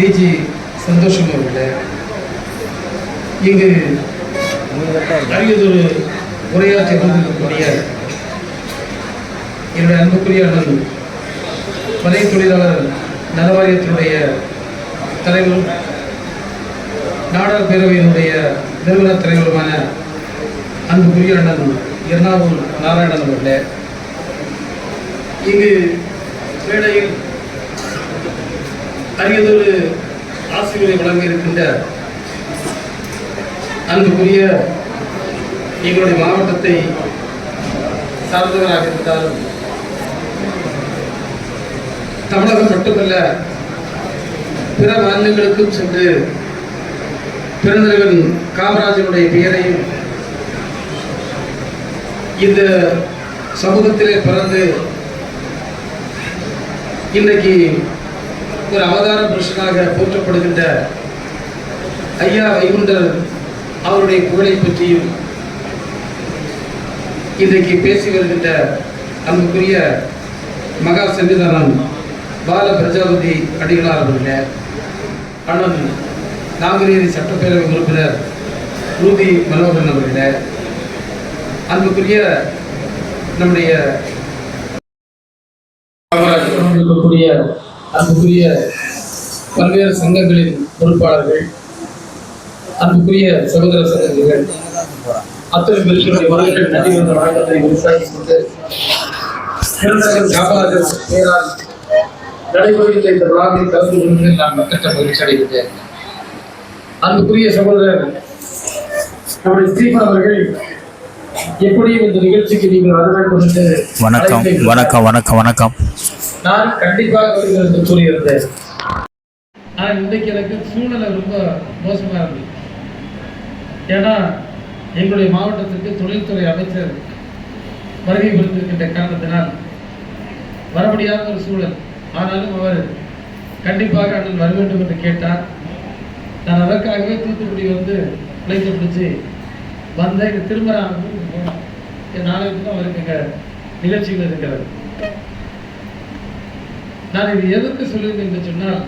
டிஜி சந்தோஷம் அவர்களே. இங்கு அரியதொரு உரையாற்றி கொண்டிருக்கக்கூடிய என்னுடைய அன்புக்குரிய அண்ணன் மனை தொழிலாளர் நலவாரியத்தினுடைய தலைவரும் நாடார் பேரவையினுடைய நிறுவன தலைவருமான அன்புக்குரிய அண்ணன் எர்ணாவூர் நாராயணன் அவர்களே. இங்கு மேடையில் அரியதொரு ஆசிரியரை வழங்க இருக்கின்ற அன்புக்குரிய எங்களுடைய மாவட்டத்தை சார்ந்தவராக இருந்தாலும் தமிழகம் மட்டுமல்ல பிற மாநிலங்களுக்கும் சென்று பெருந்தலைவன் காமராஜனுடைய பெயரையும் இந்த சமூகத்திலே பிறந்து இன்றைக்கு ஒரு அவதார புருஷனாக போற்றப்படுகின்ற ஐயா வைகுண்டர் அவருடைய புகழை பற்றியும் இன்றைக்கு பேசி வருகின்ற அன்புக்குரிய மகா சன்னிதானம் பால பிரஜாபதி அடிகளார் அவர்களே அண்ணன் நாங்குநேரி சட்டப்பேரவை உறுப்பினர் ரூபி மனோகரன் அவர்களே அன்புக்குரிய நம்முடைய அன்புக்குரிய பல்வேறு சங்கங்களின் பொறுப்பாளர்கள் அன்புக்குரிய சகோதர சகோதரிகள் அத்தனை பேருடைய வருகைகள் நன்றி என்ற வழக்கத்தை விவசாயிக் கொண்டு காமராஜர் பெயரால் நடைபெறுகின்ற இந்த விழாவில் கலந்து கொண்டு நான் மக்கட்ட மகிழ்ச்சி அடைகின்றேன் அன்புக்குரிய சகோதரர் நம்முடைய ஸ்டீபன் அவர்கள் எப்படியும் இந்த நிகழ்ச்சிக்கு நீங்கள் வர வேண்டும் என்று வணக்கம். வணக்கம் வணக்கம் வணக்கம் நான் கண்டிப்பாக வருகிறது என்று கூறியிருந்தேன். ஆனால் இன்றைக்கு எனக்கு சூழ்நிலை ரொம்ப மோசமாக இருந்தது. ஏன்னா எங்களுடைய மாவட்டத்திற்கு தொழில்துறை அமைச்சர் வருகை கொடுத்திருக்கின்ற காரணத்தினால் வர முடியாத ஒரு சூழல். ஆனாலும் அவர் கண்டிப்பாக அண்ணன் வர வேண்டும் என்று கேட்டார். நான் அதற்காகவே தூத்துக்குடி வந்து பிழைத்து பிடிச்சி வந்தேன். இங்கே திரும்ப நான் என் நாளைக்கு தான் அவருக்கு இங்கே நிகழ்ச்சிகள் இருக்கிறது. நான் இது எதற்கு சொல்லுவேன் என்று சொன்னால்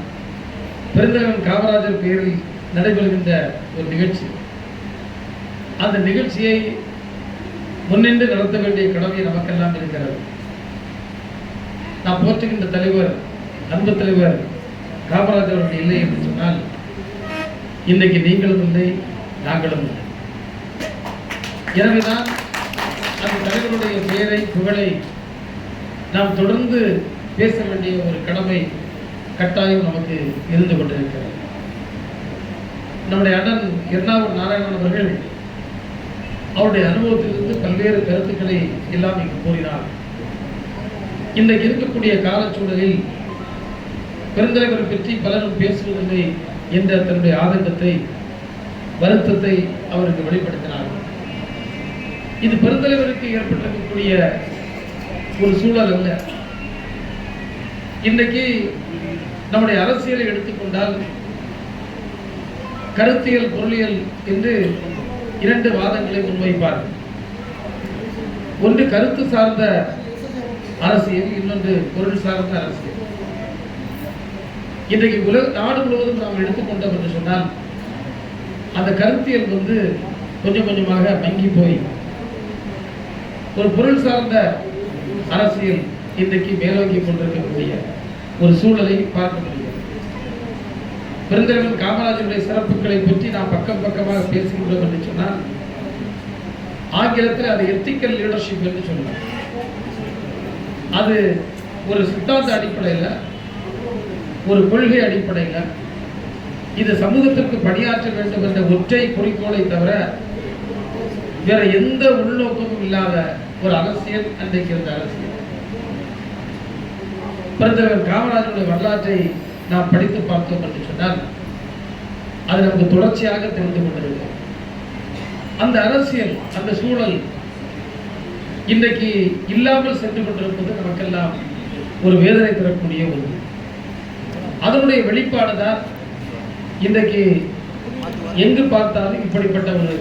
பெருந்தகன் காமராஜர் பெயரில் நடைபெறுகின்ற ஒரு நிகழ்ச்சி. அந்த நிகழ்ச்சியை முன்னின்று நடத்த வேண்டிய கடமை நமக்கெல்லாம் இருக்கிறது. நான் போற்றுகின்ற தலைவர் அன்பு தலைவர் காமராஜர் அவர்கள் இல்லை என்று சொன்னால் இன்றைக்கு நீங்களும் இல்லை நாங்களும் இல்லை. எனவேதான் அந்த தலைவருடைய பெயரை புகழை நாம் தொடர்ந்து பேச வேண்டிய ஒரு கடமை கட்டாயம் நமக்கு இருந்து கொண்டிருக்கிறது. நம்முடைய அண்ணன் எர்ணாவூர் நாராயணன் அவர்கள் அவருடைய அனுபவத்திலிருந்து பல்வேறு கருத்துக்களை எல்லாம் இங்கு கூறினார். இன்றைக்கு இருக்கக்கூடிய காலச்சூழலில் பெருந்தலைவரை பற்றி பலரும் பேசுவதில்லை என்ற தன்னுடைய ஆதங்கத்தை வருத்தத்தை அவருக்கு வெளிப்படுத்தினார். இது பெருந்தலைவருக்கு ஏற்பட்டிருக்கக்கூடிய ஒரு சூழல் அல்ல. இன்றைக்கு நம்முடைய அரசியலை எடுத்துக்கொண்டால் கருத்தியல் பொருளியல் என்று இரண்டு வாதங்களை முன்வைப்பார். ஒன்று கருத்து சார்ந்த அரசியல் இன்னொன்று பொருள் சார்ந்த அரசியல். இன்றைக்கு உலக நாடு முழுவதும் நாம் எடுத்துக்கொண்டோம் என்று சொன்னால் அந்த கருத்தியல் வந்து கொஞ்சம் கொஞ்சமாக மங்கி போய் ஒரு பொருள் சார்ந்த அரசியல் இன்றைக்கு மேலோங்கி கொண்டிருக்கக்கூடிய ஒரு சூழலை பார்க்க முடியும் பெருந்தலைவன் காமராஜருடைய சிறப்புகளை பற்றி நாம் பக்கம் பக்கமாக பேசுகின்றோம் என்று சொன்னால் ஆங்கிலத்தில் அது எத்திக்கல் லீடர்ஷிப் என்று சொல்லலாம் அது ஒரு சித்தாந்த அடிப்படையில் ஒரு கொள்கை அடிப்படையில் இது சமூகத்திற்கு பணியாற்ற வேண்டும் என்ற ஒற்றை குறிக்கோளை தவிர வேற எந்த உள்நோக்கமும் இல்லாத ஒரு அரசியல் அன்றைக்கு இருந்த அரசியல். பிரதமர் காமராஜருடைய வரலாற்றை நாம் படித்து பார்த்தோம் என்று சொன்னால் அது நமக்கு தொடர்ச்சியாக தெரிந்து கொண்டிருக்கும். அந்த அரசியல் அந்த சூழல் இன்றைக்கு இல்லாமல் சென்று கொண்டிருப்பது நமக்கெல்லாம் ஒரு வேதனை தரக்கூடிய ஒரு அதனுடைய வெளிப்பாடு தான் இன்றைக்கு எங்கு பார்த்தாலும் இப்படிப்பட்ட ஒரு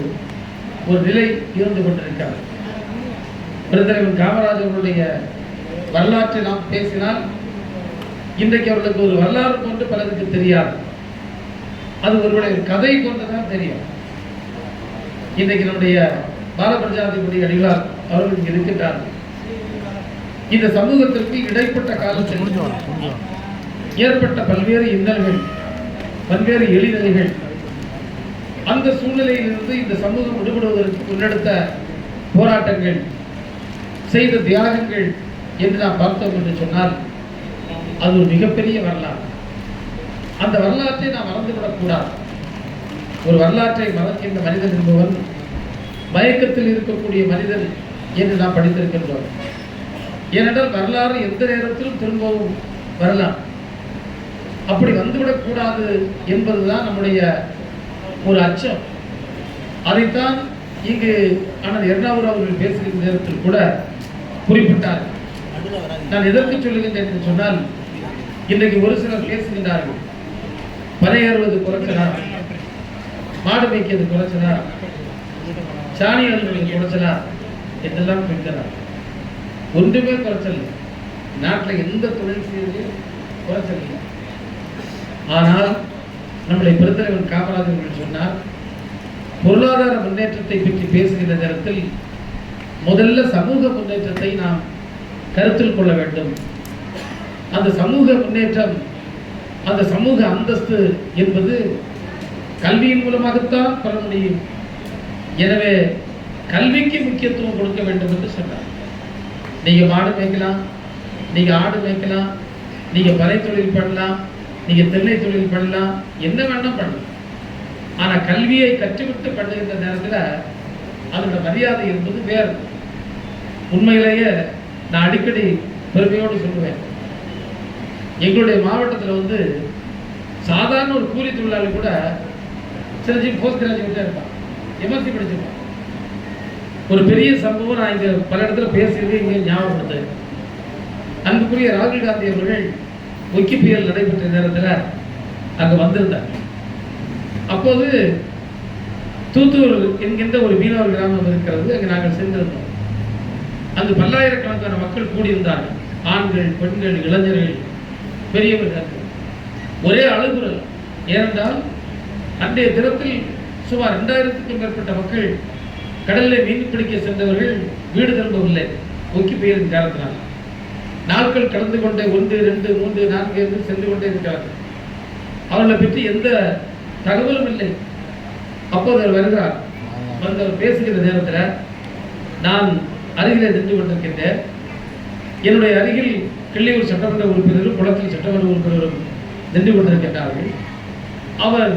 ஒரு நிலை இருந்து கொண்டிருக்கிறது. பிரதமர் காமராஜருடைய வரலாற்றை நாம் பேசினால் இன்றைக்கு அவர்களுக்கு ஒரு வரலாறு போன்று பலருக்கு தெரியாது. அது ஒருவருடைய கதை போன்றதான் தெரியும். இன்றைக்கு நம்முடைய பாலபிரஜாதிபதி அடிகளார் அவர்கள் இங்கு இருக்கின்றார்கள். இந்த சமூகத்திற்கு இடைப்பட்ட காலத்தில் ஏற்பட்ட பல்வேறு இன்னல்கள் பல்வேறு எளிதல்கள் அந்த சூழ்நிலையிலிருந்து இந்த சமூகம் விடுபடுவதற்கு முன்னெடுத்த போராட்டங்கள் செய்த தியாகங்கள் என்று நாம் பார்த்தோம் என்று சொன்னால் அது ஒரு மிகப்பெரிய வரலாறு. அந்த வரலாற்றை நாம் மறந்துவிடக்கூடாது. ஒரு வரலாற்றை மறக்கின்ற மனிதன் என்பவன் மயக்கத்தில் இருக்கக்கூடிய மனிதன் என்று நாம் படித்திருக்கின்றோம். ஏனென்றால் வரலாறு எந்த நேரத்திலும் திரும்பவும் வரலாம். அப்படி வந்துவிடக்கூடாது என்பதுதான் நம்முடைய ஒரு அச்சம். அதைத்தான் இங்கு அண்ணன் எர்ணாவூர் அவர்கள் பேசுகிற நேரத்தில் கூட குறிப்பிட்டார். நான் எதற்கு சொல்லுகின்றேன் என்று சொன்னால் இன்றைக்கு ஒரு சிலர் பேசுகின்றார்கள். பனையேறுவது குறைச்சலா? மாடு மேய்க்கிறது குறைச்சலா? சாணி அழுவது குறைச்சலா? என்றெல்லாம் கேட்கிறார். ஒன்றுமே குறைச்சல் இல்லை. நாட்டில் எந்த தொழில் செய்வதையும் குறைச்சல் இல்லை. ஆனால் நம்முடைய பெருந்தலைவர் காமராஜர் சொன்னார் பொருளாதார முன்னேற்றத்தை பற்றி பேசுகிற நேரத்தில் முதல்ல சமூக முன்னேற்றத்தை நாம் கருத்தில் கொள்ள வேண்டும். அந்த சமூக முன்னேற்றம் அந்த சமூக அந்தஸ்து என்பது கல்வியின் மூலமாகத்தான் பெற முடியும். எனவே கல்விக்கு முக்கியத்துவம் கொடுக்க வேண்டும் என்று சொன்னார். நீங்கள் மாடு மேய்க்கலாம் நீங்கள் ஆடு மேய்க்கலாம் நீங்கள் பறை தொழில் பண்ணலாம் நீங்கள் தென்னை தொழில் பண்ணலாம் என்ன வேண்டாம் பண்ணலாம். ஆனால் கல்வியை கற்றுவிட்டு பண்ணுகின்ற நேரத்தில் அதோட மரியாதை என்பது வேறு. உண்மையிலேயே நான் அடிக்கடி பெருமையோடு சொல்லுவேன். எங்களுடைய மாவட்டத்தில் வந்து சாதாரண ஒரு கூலி தொழிலாளி கூட சிலஜி போஸ்ட் கிராஜுவேட்டாக இருப்பான் எம்எஸ்சி படிச்சிருப்பான் ஒரு பெரிய சம்பவம் நான் இங்கே பல இடத்துல பேசியது இங்கே ஞாபகப்படுத்தேன் அன்புக்குரிய ராகுல் காந்தி அவர்கள் ஒக்கி புயல் நடைபெற்ற நேரத்தில் அங்கே வந்திருந்தார். அப்போது தூத்தூர் என்கின்ற ஒரு மீனவர் கிராமம் இருக்கிறது அங்கே நாங்கள் சென்றிருந்தோம். அங்கு பல்லாயிரக்கணக்கான மக்கள் கூடியிருந்தார்கள். ஆண்கள் பெண்கள் இளைஞர்கள். பெரியவர்கள் ஒரே அழுகுறல் ஏனென்றால் அன்றைய தினத்தில் சுமார் ரெண்டாயிரத்துக்கும் மேற்பட்ட மக்கள் கடலில் மீன் பிடிக்க சென்றவர்கள் வீடு திரும்பவில்லை. ஒக்கி பெயரின் காரணத்தினால். நாட்கள் கடந்து கொண்டே ஒன்று ரெண்டு மூன்று நான்கு என்று சென்று கொண்டே இருக்கிறார்கள். அவர்களை பற்றி எந்த தகவலும் இல்லை. அப்போது அவர் வருகிறார். வந்து அவர் பேசுகிற நேரத்தில் நான் அருகிலே நின்று கொண்டிருக்கின்றேன். என்னுடைய அருகில் கிள்ளியூர் சட்டமன்ற உறுப்பினரும் குளத்தில் சட்டமன்ற உறுப்பினரும் நின்று கொண்டிருக்கின்றார்கள் அவர்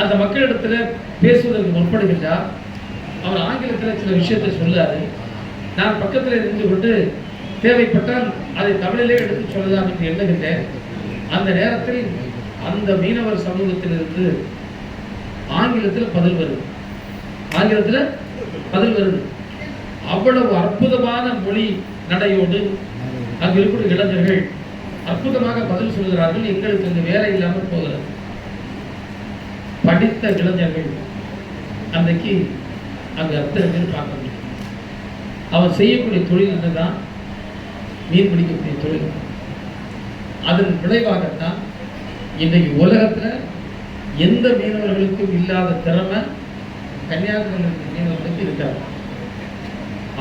அந்த மக்களிடத்தில் பேசுவதற்கு முற்படுகின்றார். அவர் ஆங்கிலத்தில் சில விஷயத்தை சொல்லாரு நான் பக்கத்தில் இருந்து கொண்டு தேவைப்பட்டால் அதை தமிழிலே எடுத்து சொல்லலாம் என்று எண்ணுகின்றேன். அந்த நேரத்தில் அந்த மீனவர் சமூகத்திலிருந்து ஆங்கிலத்தில் பதில் வருது ஆங்கிலத்தில் பதில் வருது அவ்வளவு அற்புதமான மொழி நடையோடு அங்கு இருக்கிற இளைஞர்கள் அற்புதமாக பதில் சொல்கிறார்கள் எங்களுக்கு இந்த வேலை இல்லாமல் போகிறது. படித்த இளைஞர்கள் அன்றைக்கு அங்கு அத்தனை பேர் பார்க்க முடியும். அவர் செய்யக்கூடிய தொழில் என்னதான்? மீன் பிடிக்கக்கூடிய தொழில். அதன் விளைவாகத்தான் இன்றைக்கு உலகத்தில் எந்த மீனவர்களுக்கும் இல்லாத திறமை கன்னியாகுமரி மீனவர்களுக்கு இருக்காது.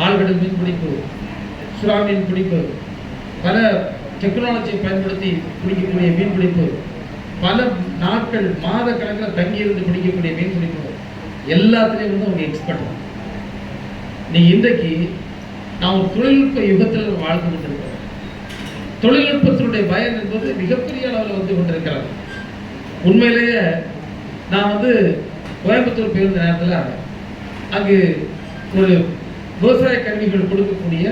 ஆழ்கடல் மீன் பிடிப்பு சுறா மீன் பிடிப்பு பல டெக்னாலஜியை பயன்படுத்தி பிடிக்கக்கூடிய மீன் பிடிப்பு பல நாட்கள் மாத கணக்கில் தங்கியிருந்து பிடிக்கக்கூடிய மீன் பிடிப்பு எல்லாத்துலேயும் வந்து அவங்க எக்ஸ்பர்ட் நீ இன்றைக்கு நாம் தொழில்நுட்ப யுகத்தில் வாழ்ந்து கொண்டிருக்கிறோம். தொழில்நுட்பத்தினுடைய பயன் என்பது மிகப்பெரிய அளவில் வந்து கொண்டிருக்கிறது. உண்மையிலேயே நான் வந்து கோயம்புத்தூர் போயிருந்த நேரத்தில் அங்கு ஒரு விவசாய கருவிகள் கொடுக்கக்கூடிய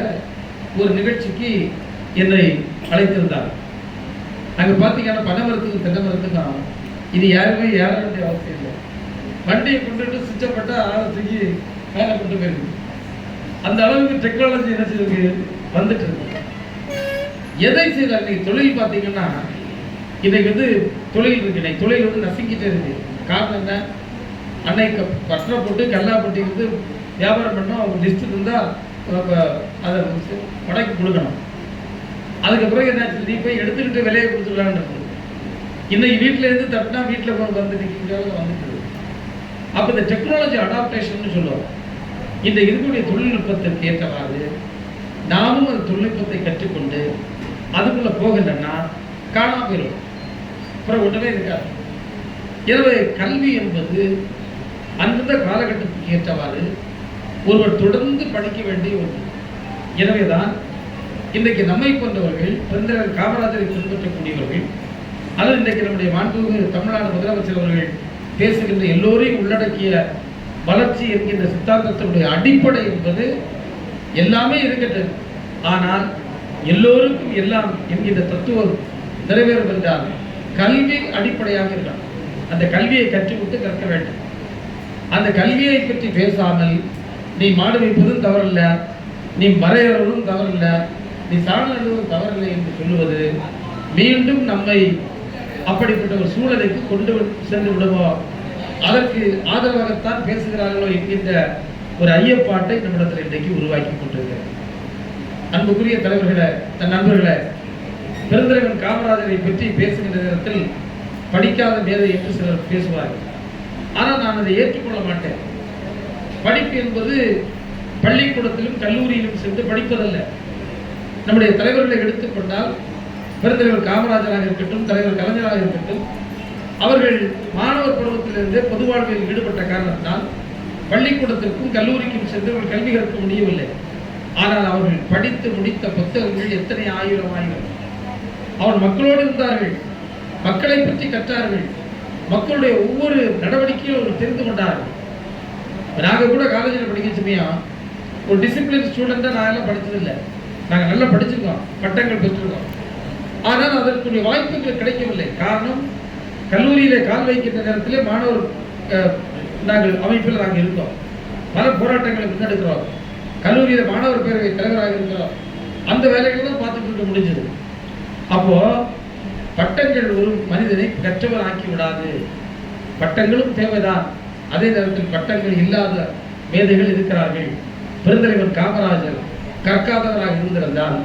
ஒரு நிகழ்ச்சிக்கு என்னை அழைத்திருந்தார். அங்கே பார்த்தீங்கன்னா பனை மரத்துக்கும் தென்னை மரத்துக்கும் இது யாருமே ஏற வேண்டிய அவசியம் இல்லை. வண்டியை கொண்டுட்டு சுவிட்சப்பட்ட ஆளை தூக்கி மேலே கொண்டு போயிருக்கு. அந்த அளவுக்கு டெக்னாலஜி என்ன செய்யுது வந்துட்டு இருக்கு. எதை செய்தால் இன்னைக்கு தொழில் பார்த்தீங்கன்னா இன்னைக்கு வந்து தொழில் இருக்கு. இன்னைக்கு தொழில் வந்து நசுங்கிட்டே இருக்கு. காரணம் என்ன? அன்னைக்கு பற்ற போட்டு கல்லா போட்டு வந்து வியாபாரம் பண்ணோம் அவங்க லிஸ்ட் இருந்தால் அதை மடக்கி கொடுக்கணும். அதுக்கப்புறம் பிறகு என்னாச்சு நீ போய் எடுத்துக்கிட்டு விலையை கொடுத்துக்கலான்னு இன்னைக்கு வீட்டில் இருந்து தட்டினா வீட்டில் கொண்டு வந்து நிற்கிறவங்க வந்துட்டு. அப்போ இந்த டெக்னாலஜி அடாப்டேஷன் சொல்லுவோம் இந்த இருக்கக்கூடிய தொழில்நுட்பத்திற்கு ஏற்றவாறு நாமும் அந்த தொழில்நுட்பத்தை கற்றுக்கொண்டு அதுக்குள்ளே போகலைன்னா காணாமல் போயிடும் அப்புறம் ஒன்றுமே இருக்காது. எனவே கல்வி என்பது அந்தந்த காலகட்டத்துக்கு ஏற்றவாறு ஒருவர் தொடர்ந்து படிக்க வேண்டிய ஒன்று. எனவேதான் இன்றைக்கு நம்மை போன்றவர்கள் பெருந்தலைவர் காமராஜரை பின்பற்றக்கூடியவர்கள் அல்லது இன்றைக்கு நம்முடைய மாண்புமிகு தமிழ்நாடு முதலமைச்சர் அவர்கள் பேசுகின்ற எல்லோரையும் உள்ளடக்கிய வளர்ச்சி என்கின்ற சித்தாந்தத்தினுடைய அடிப்படை என்பது எல்லாமே இருக்கட்டும் ஆனால் எல்லோருக்கும் எல்லாம் என்கின்ற தத்துவம் நிறைவேறும் என்றால் கல்வி அடிப்படையாக இருக்கலாம். அந்த கல்வியை கற்றுக்கொண்டு கற்க வேண்டும். அந்த கல்வியை பற்றி பேசாமல் நீ மாடு வைப்பதும் தவறில்லை நீ வரையறதும் தவறில்ல நீ சாணம் தவறில்லை என்று சொல்லுவது மீண்டும் நம்மை அப்படிப்பட்ட ஒரு சூழலுக்கு கொண்டு சென்று விடுவோம் அதற்கு ஆதரவாகத்தான் பேசுகிறார்களோ என்கின்ற ஒரு ஐயப்பாட்டை நம்மிடத்தில் இன்றைக்கு உருவாக்கி கொண்டிருக்கிறது. அன்புக்குரிய தலைவர்களை தன் நண்பர்களை பெருந்தலைவன் காமராஜரை பற்றி பேசுகின்ற நேரத்தில் படிக்காத மேதை என்று சிலர் பேசுவார்கள். ஆனால் நான் அதை ஏற்றுக்கொள்ள மாட்டேன். படிப்பு என்பது பள்ளிக்கூடத்திலும் கல்லூரியிலும் சென்று படிப்பதல்ல. நம்முடைய தலைவர்களை எடுத்துக்கொண்டால் பெருந்தலைவர் காமராஜராக இருக்கட்டும் தலைவர் கலைஞராக இருக்கட்டும் அவர்கள் மாணவர் பருவத்திலிருந்தே பொது வாழ்வில் ஈடுபட்ட காரணத்தினால் பள்ளிக்கூடத்திற்கும் கல்லூரிக்கும் சென்று அவர்கள் கல்வி கற்க முடியவில்லை. ஆனால் அவர்கள் படித்து முடித்த புத்தகங்கள் எத்தனை ஆயிரம் ஆயிரம். அவர் மக்களோடு இருந்தார்கள். மக்களை பற்றி கற்றார்கள். மக்களுடைய ஒவ்வொரு நடவடிக்கையும் அவர் தெரிந்து கொண்டார்கள். நாங்கள் கூட காலேஜில் படிக்க சமயம் ஒரு டிசிப்ளின் ஸ்டூடெண்ட்டாக நான் எல்லாம் படித்ததில்லை நாங்கள் நல்லா படிச்சிருக்கோம் பட்டங்கள் பெற்றிருக்கோம். ஆனால் அதற்குரிய வாய்ப்புகள் கிடைக்கவில்லை. காரணம் கல்லூரியிலே கால் வைக்கின்ற நேரத்திலே மாணவர் நாங்கள் அமைப்பில் நாங்கள் இருக்கோம் பல போராட்டங்களை முன்னெடுக்கிறோம். கல்லூரியில் மாணவர் பேரவை தலைவராக இருக்கிறோம். அந்த வேலைகளை தான் பார்த்துட்டு இருக்க முடிஞ்சது. அப்போ பட்டங்கள் ஒரு மனிதனை கற்றவர் ஆக்கி விடாது. பட்டங்களும் தேவைதான். அதே நேரத்தில் பட்டங்கள் இல்லாத மேதைகள் இருக்கிறார்கள். பெருந்தலைவர் காமராஜர் கற்காதவராக இருந்திருந்தால்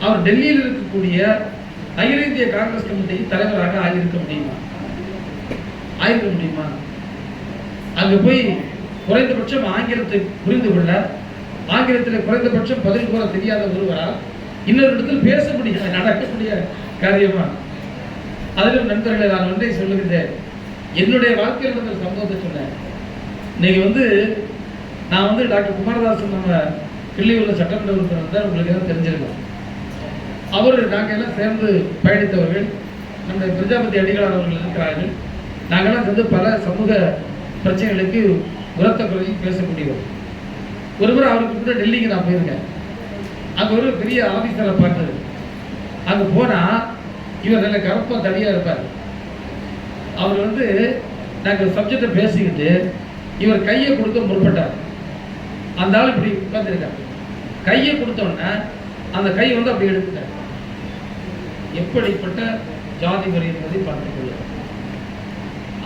அவர் டெல்லியில் இருக்கக்கூடிய அகில இந்திய காங்கிரஸ் கமிட்டி தலைவராக ஆகியிருக்க முடியுமா? ஆகியிருக்க முடியுமா? அங்கு போய் குறைந்தபட்சம் ஆங்கிலத்தை புரிந்து கொள்ள ஆங்கிலத்தில் குறைந்தபட்சம் பதில் கூற தெரியாத ஒருவரால் இன்னொரு இடத்தில் பேச முடியாது நடக்கக்கூடிய காரியமா? அதிலும் நண்பர்களை நான் ஒன்றை சொல்லுகின்றேன். என்னுடைய வாழ்க்கையில் நடந்த சம்பவத்தை சொன்னேன். இன்னைக்கு வந்து நான் வந்து டாக்டர் குமாரதாசன் நம்ம கிள்ளியூரில் சட்டமன்ற உறுப்பினர் தான் உங்களுக்கு எல்லாம் தெரிஞ்சிருக்கோம். அவர் நாங்கள் எல்லாம் சேர்ந்து பயணித்தவர்கள் நம்முடைய பிரஜாபதி அடிகளார் அவர்கள் இருக்கிறார்கள். நாங்கள்லாம் சேர்ந்து பல சமூக பிரச்சனைகளுக்கு உரத்த குரலில் பேசக்கூடியவர். முறை அவருக்கு கூட டெல்லிக்கு நான் போயிருக்கேன். அங்கே ஒரு பெரிய ஆஃபீஸரை பார்த்தது. அங்கே போனால் இவர் நல்ல கருப்பாக தனியாக இருப்பார். அவர் வந்து நாங்கள் சப்ஜெக்டை பேசிக்கிட்டு இவர் கையை கொடுக்க முற்பட்டார். அந்த ஆள் இப்படி உட்காந்துருக்காங்க கையை கொடுத்த உடனே அந்த கை வந்து அப்படி எடுத்துட்டார் எப்படிப்பட்ட ஜாதி முறை என்பதை பார்த்துக்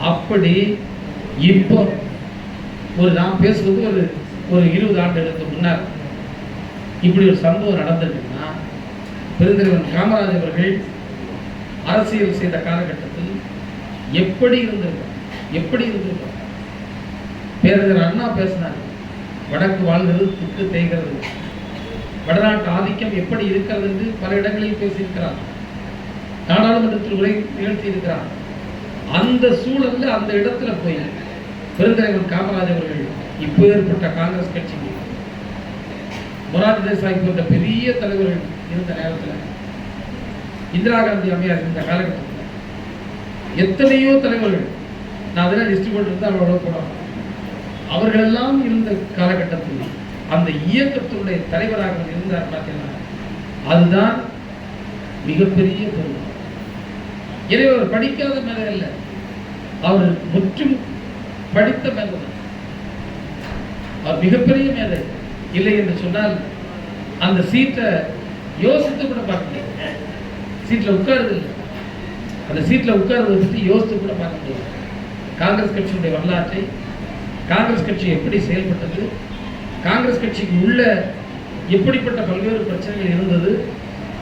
அப்படி இப்போ ஒரு நான் பேசுவது ஒரு ஒரு இருபது ஆண்டுகளுக்கு முன்னர் இப்படி ஒரு சம்பவம் நடந்திருக்குன்னா பெருந்தலைவன் காமராஜ் அவர்கள் அரசியல் செய்த காலகட்டத்தில் எப்படி இருந்திருக்கும்? எப்படி இருந்திருக்கும்? பேரறிஞர் அண்ணா பேசினார். வடக்கு வாழ்கிறது துக்கு தேய்கிறது. வடநாட்டு ஆதிக்கம் எப்படி இருக்கிறது என்று பல இடங்களில் பேசியிருக்கிறார். நாடாளுமன்றத்தில் உரை நிகழ்த்தி இருக்கிறார் அந்த சூழல்ல அந்த இடத்துல போய் பெருந்தலைவர் காமராஜ் அவர்கள் இப்போ ஏற்பட்ட காங்கிரஸ் கட்சிக்கு மொரார்ஜி தேசாய் போன்ற பெரிய தலைவர்கள் இருந்த நேரத்தில் இந்திரா காந்தி அம்மையார் இருந்த காலகட்டத்தில் எத்தனையோ தலைவர்கள் நான் அதெல்லாம் லிஸ்ட் போட்டு அவரோட போனோம் அவர்களெல்லாம் இருந்த காலகட்டத்தில் அந்த இயக்கத்துடைய தலைவராக இருந்தார் பார்த்தீங்கன்னா அதுதான் மிகப்பெரிய பொருள் எனவே அவர் படிக்காத மேலே இல்லை. அவர் முற்றும் படித்த மேலே அவர் மிகப்பெரிய மேலே இல்லை என்று சொன்னால் அந்த சீட்டை யோசித்து கூட பார்க்க முடியாது. சீட்டில் உட்காருது இல்லை. அந்த சீட்டில் உட்கார்றதை பற்றி யோசித்து கூட பார்க்க முடியாது. காங்கிரஸ் கட்சியினுடைய வரலாற்றை காங்கிரஸ் கட்சி எப்படி செயல்பட்டது காங்கிரஸ் கட்சிக்கு உள்ள எப்படிப்பட்ட பல்வேறு பிரச்சனைகள் இருந்தது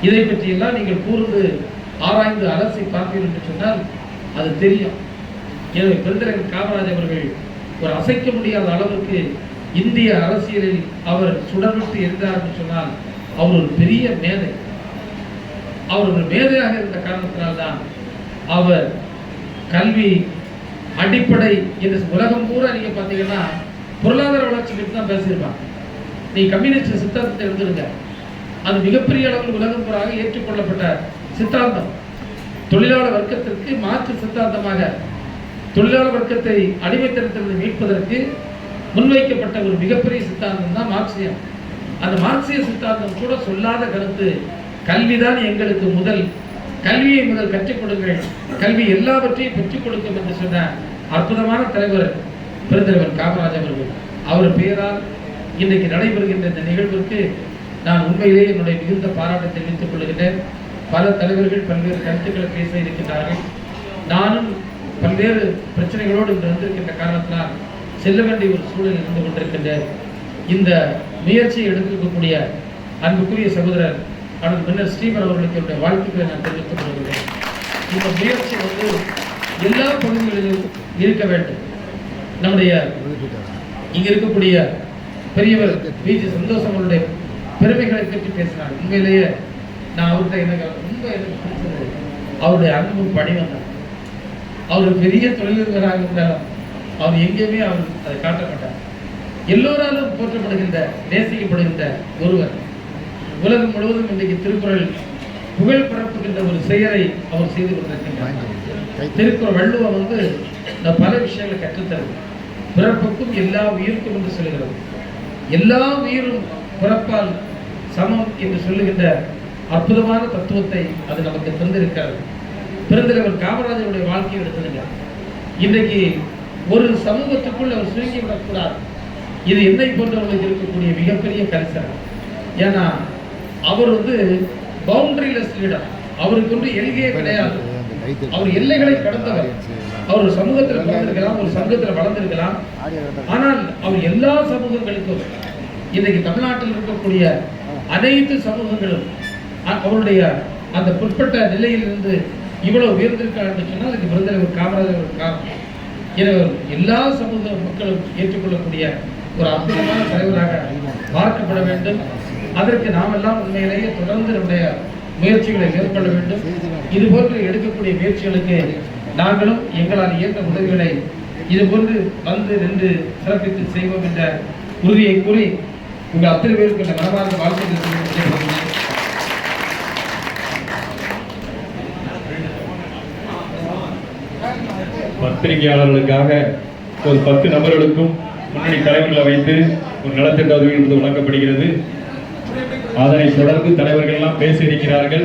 இதை பற்றியெல்லாம் நீங்கள் கூர்ந்து ஆராய்ந்து அலசி பார்ப்பீர்கள் என்று சொன்னால் அது தெரியும். எனவே பெருந்தலைவர் காமராஜ் அவர்கள் ஒரு அசைக்க முடியாத அளவுக்கு இந்திய அரசியலில் அவர் சுடர்விட்டு இருந்தார் என்று சொன்னால் அவர் ஒரு பெரிய மேதை. அவர் ஒரு மேதையாக இருந்த காரணத்தினால்தான் அவர் கல்வி அடிப்படை என்று உலகம் பூரா நீங்க பார்த்தீங்கன்னா பொருளாதார வளர்ச்சி பற்றி தான் பேசியிருப்பாங்க. நீ கம்யூனிஸ்ட் சித்தாந்தத்தை எடுத்துருங்க அது மிகப்பெரிய அளவில் உலகம் பூராக ஏற்றுக்கொள்ளப்பட்ட சித்தாந்தம். தொழிலாளர் வர்க்கத்திற்கு மாற்று சித்தாந்தமாக தொழிலாளர் வர்க்கத்தை அடிமைத்தனத்திலிருந்து மீட்பதற்கு முன்வைக்கப்பட்ட ஒரு மிகப்பெரிய சித்தாந்தம் தான் மார்க்சியம். அந்த மார்க்சிய சித்தாந்தம் கூட சொல்லாத கருத்து கல்விதான் எங்களுக்கு முதல். கல்வியை முதல் கற்றுக் கொடுங்கள். கல்வி எல்லாவற்றையும் பெற்றுக் கொடுக்கும் என்று சொன்ன அற்புதமான தலைவர் பெருந்தலைவன் காமராஜ் அவர்கள். அவர் பெயரால் இன்றைக்கு நடைபெறுகின்ற இந்த நிகழ்விற்கு நான் உண்மையிலேயே என்னுடைய மிகுந்த பாராட்டை தெரிவித்துக் கொள்கின்றேன் பல தலைவர்கள் பல்வேறு கருத்துக்களை பேச இருக்கின்றார்கள். நானும் பல்வேறு பிரச்சனைகளோடு இன்று வந்திருக்கின்ற காரணத்தினால் செல்ல வேண்டிய ஒரு சூழல் இருந்து கொண்டிருக்கின்றேன் இந்த முயற்சியை எடுத்திருக்கக்கூடிய அன்புக்குரிய சகோதரர் அண்ணன் மன்னர் ஸ்ரீமன் அவர்களுக்கு என்னுடைய வாழ்த்துக்களை நான் தெரிவித்துக் கொள்கிறேன். இந்த முயற்சி வந்து எல்லா பகுதிகளிலும் இருக்க வேண்டும். நம்முடைய இங்க இருக்கக்கூடிய பெரியவர் பிஜி சந்தோஷம் அவருடைய பெருமைகளை பற்றி பேசினார். உண்மையிலேயே நான் அவர்கிட்ட எனக்கு ரொம்ப எனக்கு பிடிச்சது அவருடைய அன்பும் பணிவம் தான். அவர் பெரிய தொழிலதிபராக இருந்தாலும் அவர் எங்கேயுமே அவர் அதை காட்ட மாட்டார் எல்லோராலும் போற்றப்படுகின்ற நேசிக்கப்படுகின்ற ஒருவர். உலகம் முழுவதும் இன்றைக்கு திருக்குறள் புகழ் பரப்புகின்ற ஒரு செயலை அவர் செய்து கொண்டிருக்கின்றார். திருக்குறள் வள்ளுவம் வந்து இந்த பல விஷயங்களை கற்றுத்தருது பிறப்புக்கும் எல்லா உயிருக்கும் என்று சொல்லுகிறது. எல்லா உயிரும் பிறப்பால் சமம் என்று சொல்லுகின்ற அற்புதமான தத்துவத்தை அது நமக்கு தந்திருக்கிறது. பெருந்தலைவர் காமராஜருடைய வாழ்க்கையை எடுத்துடுங்க இன்றைக்கு ஒரு சமூகத்துக்குள் அவர் சுருங்கி விடக்கூடாது இது என்னை போன்றவர்களுக்கு இருக்கக்கூடிய மிகப்பெரிய கரிசனம். ஏன்னா அவர் வந்து பவுண்டரிலெஸ் லீடர் அவருக்கு வந்து எல்கையே கிடையாது. அவர் எல்லைகளை கடந்தவர். அவர் ஒரு சமூகத்தில் பிறந்திருக்கலாம் ஒரு சங்கத்தில் வளர்ந்திருக்கலாம். ஆனால் அவர் எல்லா சமூகங்களுக்கும் இன்னைக்கு தமிழ்நாட்டில் இருக்கக்கூடிய அனைத்து சமூகங்களும் அவருடைய அந்த பிற்பட்ட நிலையிலிருந்து இவ்வளவு உயர்ந்திருக்கார் என்று சொன்னால் அதுக்கு விருந்தலைவர் காமராஜர் ஒரு காரணம் எனவே எல்லா சமூக மக்களும் ஏற்றுக்கொள்ளக்கூடிய ஒரு அற்புதமான தலைவராக பார்க்கப்பட வேண்டும். அதற்கு நாம் எல்லாம் உண்மையிலேயே தொடர்ந்து நம்முடைய முயற்சிகளை மேற்கொள்ள வேண்டும். இது போன்று எடுக்கக்கூடிய முயற்சிகளுக்கு நாங்களும் எங்களால் இயன்ற உதவிகளை இது போன்று வந்து நின்று சிறப்பித்து செய்வோம் என்ற உறுதியை கூறி உங்கள் அத்தனை பேருக்கு இந்த மனமார்ந்த வாழ்க்கை பத்திரிகையாளர்களுக்காக ஒரு பத்து நபர்களுக்கும் முன்னணி தலைவர்களை வைத்து ஒரு நலத்திட்ட உதவி வழங்கப்படுகிறது. அதனை தொடர்ந்து தலைவர்கள் எல்லாம் பேச இருக்கிறார்கள்